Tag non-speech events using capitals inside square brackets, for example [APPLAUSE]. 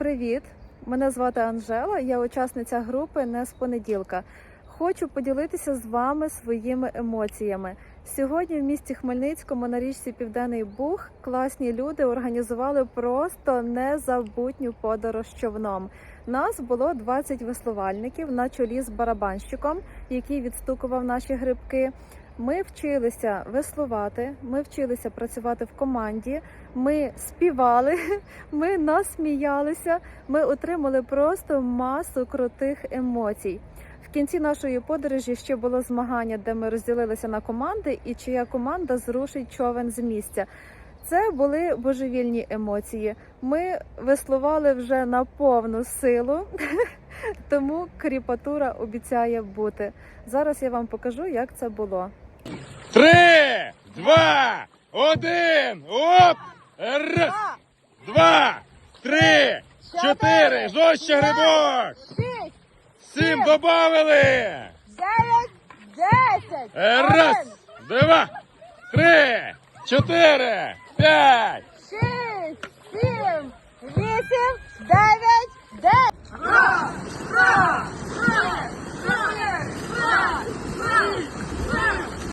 Привіт! Мене звати Анжела, я учасниця групи Не з понеділка. Хочу поділитися з вами своїми емоціями. Сьогодні в місті Хмельницькому на річці Південний Буг класні люди організували просто незабутню подорож човном. Нас було 20 веслувальників на чолі з барабанщиком, який відстукував наші грибки. Ми вчилися веслувати, ми вчилися працювати в команді, ми співали, [LAUGHS] ми насміялися, ми отримали просто масу крутих емоцій. В кінці нашої подорожі ще було змагання, де ми розділилися на команди, і чия команда зрушить човен з місця. Це були божевільні емоції. Ми веслували вже на повну силу, [LAUGHS] тому кріпатура обіцяє бути. Зараз я вам покажу, як це було. Три, два, один, оп! Раз, два, три, чотири, жорстче грибок! Сім добавили! дев'ять, десять. Раз, два, три, чотири, п'ять! Шість, сім, вісім, дев'ять.